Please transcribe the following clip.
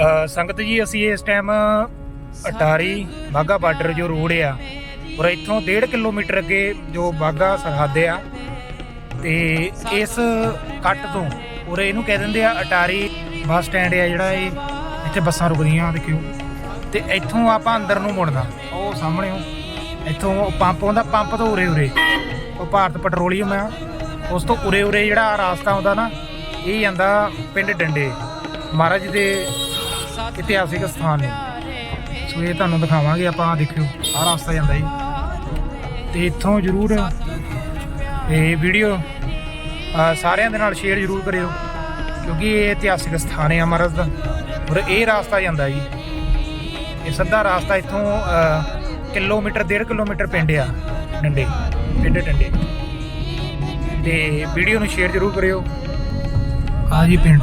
ਅ, ਸੰਗਤ ਜੀ ਅਸੀਂ ਇਸ ਟਾਈਮ ਅਟਾਰੀ ਬਾਗਾ ਬਾਰਡਰ ਜੋ ਰੋਡ ਆ ਔਰ ਇੱਥੋਂ 1.5 ਕਿਲੋਮੀਟਰ ਅੱਗੇ ਜੋ ਬਾਗਾ ਸਰਹੱਦ ਆ ਤੇ ਇਸ ਕੱਟ ਤੋਂ ਉਰੇ ਇਹਨੂੰ ਕਹਿ ਦਿੰਦੇ ਆ ਅਟਾਰੀ ਬੱਸ ਸਟੈਂਡ ਆ ਜਿਹੜਾ ਇਹ ਇੱਥੇ ਬੱਸਾਂ ਰੁਕਦੀਆਂ ਦੇਖਿਓ। ਤੇ ਇੱਥੋਂ ਆਪਾਂ ਅੰਦਰ ਨੂੰ ਮੁੜਨਾ ਉਹ ਸਾਹਮਣੇ ਉਹ ਇੱਥੋਂ ਉਹ ਪੰਪ ਆਉਂਦਾ ਪੰਪ ਤੋਂ ਉਰੇ ਉਰੇ ਉਹ ਭਾਰਤ ਪੈਟਰੋਲੀਅਮ ਆ। ਉਸ ਤੋਂ ਉਰੇ ਉਰੇ ਜਿਹੜਾ ਰਾਸਤਾ ਆਉਂਦਾ ਨਾ ਇਹ ਜਾਂਦਾ ਪਿੰਡ ਡੰਡੇ। ਮਹਾਰਾਜ ਦੇ ਇਤਿਹਾਸਿਕ ਸਥਾਨ ਨੇ ਸੋ ਇਹ ਤੁਹਾਨੂੰ ਦਿਖਾਵਾਂਗੇ ਆਪਾਂ ਆਹ ਦੇਖਿਓ ਆਹ ਰਾਸਤਾ ਜਾਂਦਾ ਜੀ। ਤੇ ਇੱਥੋਂ ਜ਼ਰੂਰ ਇਹ ਵੀਡੀਓ ਸਾਰਿਆਂ ਦੇ ਨਾਲ ਸ਼ੇਅਰ ਜ਼ਰੂਰ ਕਰਿਓ ਕਿਉਂਕਿ ਇਹ ਇਤਿਹਾਸਿਕ ਸਥਾਨ ਹੈ ਮਹਾਰਾਜ ਦਾ। ਔਰ ਇਹ ਰਾਸਤਾ ਜਾਂਦਾ ਜੀ। ਇਹ ਸਿੱਧਾ ਰਾਸਤਾ ਇੱਥੋਂ ਕਿਲੋਮੀਟਰ ਡੇਢ ਕਿਲੋਮੀਟਰ ਪਿੰਡ ਆ ਡੰਡੇ ਪਿੰਡ ਡੰਡੇ। ਤੇ ਵੀਡੀਓ ਨੂੰ ਸ਼ੇਅਰ ਜ਼ਰੂਰ ਕਰਿਓ। ਆ ਜੀ ਪਿੰਡ।